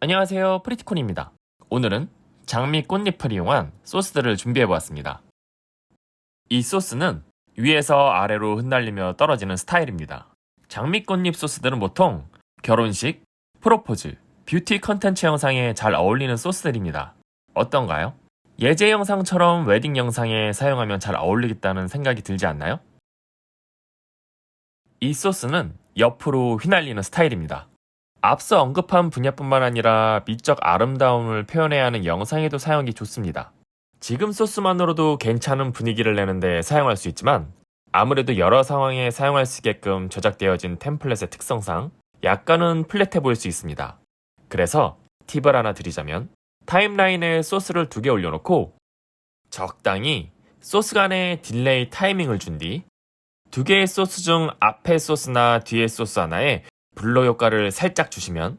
안녕하세요 프리티콘입니다. 오늘은 장미 꽃잎을 이용한 소스들을 준비해보았습니다. 이 소스는 위에서 아래로 흩날리며 떨어지는 스타일입니다. 장미 꽃잎 소스들은 보통 결혼식, 프로포즈, 뷰티 컨텐츠 영상에 잘 어울리는 소스들입니다. 어떤가요? 예제 영상처럼 웨딩 영상에 사용하면 잘 어울리겠다는 생각이 들지 않나요? 이 소스는 옆으로 휘날리는 스타일입니다. 앞서 언급한 분야뿐만 아니라 미적 아름다움을 표현해야 하는 영상에도 사용이 좋습니다. 지금 소스만으로도 괜찮은 분위기를 내는데 사용할 수 있지만 아무래도 여러 상황에 사용할 수 있게끔 제작되어진 템플릿의 특성상 약간은 플랫해 보일 수 있습니다. 그래서 팁을 하나 드리자면 타임라인에 소스를 두 개 올려놓고 적당히 소스 간의 딜레이 타이밍을 준 뒤 두 개의 소스 중 앞의 소스나 뒤의 소스 하나에 블러 효과를 살짝 주시면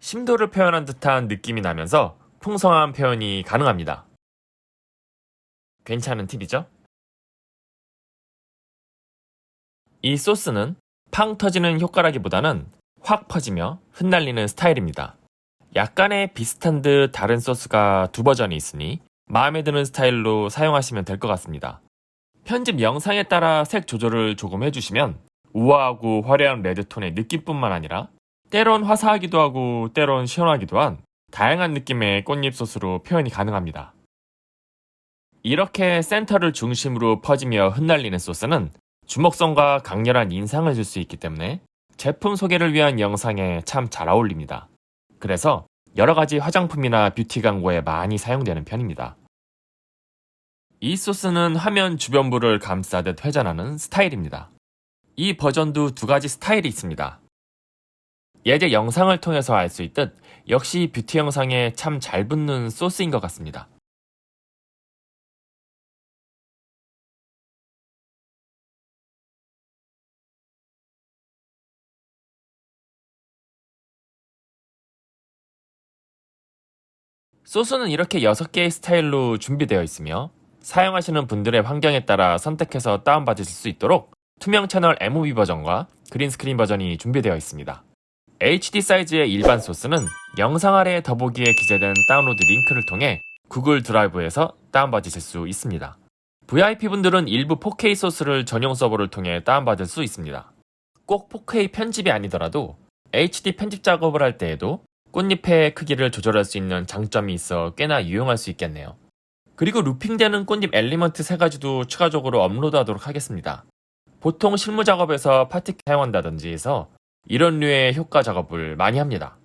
심도를 표현한 듯한 느낌이 나면서 풍성한 표현이 가능합니다. 괜찮은 팁이죠? 이 소스는 팡 터지는 효과라기보다는 확 퍼지며 흩날리는 스타일입니다. 약간의 비슷한 듯 다른 소스가 두 버전이 있으니 마음에 드는 스타일로 사용하시면 될 것 같습니다. 편집 영상에 따라 색 조절을 조금 해주시면 우아하고 화려한 레드톤의 느낌뿐만 아니라 때론 화사하기도 하고 때론 시원하기도 한 다양한 느낌의 꽃잎 소스로 표현이 가능합니다. 이렇게 센터를 중심으로 퍼지며 흩날리는 소스는 주목성과 강렬한 인상을 줄 수 있기 때문에 제품 소개를 위한 영상에 참 잘 어울립니다. 그래서 여러 가지 화장품이나 뷰티 광고에 많이 사용되는 편입니다. 이 소스는 화면 주변부를 감싸듯 회전하는 스타일입니다. 이 버전도 두 가지 스타일이 있습니다. 예제 영상을 통해서 알 수 있듯 역시 뷰티 영상에 참 잘 붙는 소스인 것 같습니다. 소스는 이렇게 6개의 스타일로 준비되어 있으며 사용하시는 분들의 환경에 따라 선택해서 다운받으실 수 있도록 투명 채널 MOV 버전과 그린 스크린 버전이 준비되어 있습니다. HD 사이즈의 일반 소스는 영상 아래 더보기에 기재된 다운로드 링크를 통해 구글 드라이브에서 다운받으실 수 있습니다. VIP분들은 일부 4K 소스를 전용 서버를 통해 다운받을 수 있습니다. 꼭 4K 편집이 아니더라도 HD 편집 작업을 할 때에도 꽃잎의 크기를 조절할 수 있는 장점이 있어 꽤나 유용할 수 있겠네요. 그리고 루핑되는 꽃잎 엘리먼트 세 가지도 추가적으로 업로드하도록 하겠습니다. 보통 실무 작업에서 파티큐 사용한다든지 해서 이런 류의 효과 작업을 많이 합니다.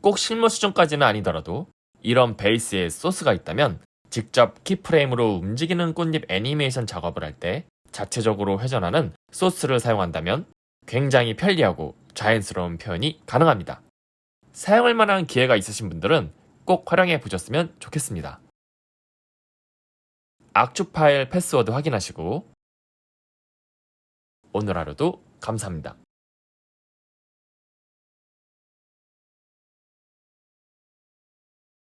꼭 실무 수준까지는 아니더라도 이런 베이스에 소스가 있다면 직접 키프레임으로 움직이는 꽃잎 애니메이션 작업을 할 때 자체적으로 회전하는 소스를 사용한다면 굉장히 편리하고 자연스러운 표현이 가능합니다. 사용할 만한 기회가 있으신 분들은 꼭 활용해 보셨으면 좋겠습니다. 악주 파일 패스워드 확인하시고 오늘 하루도 감사합니다.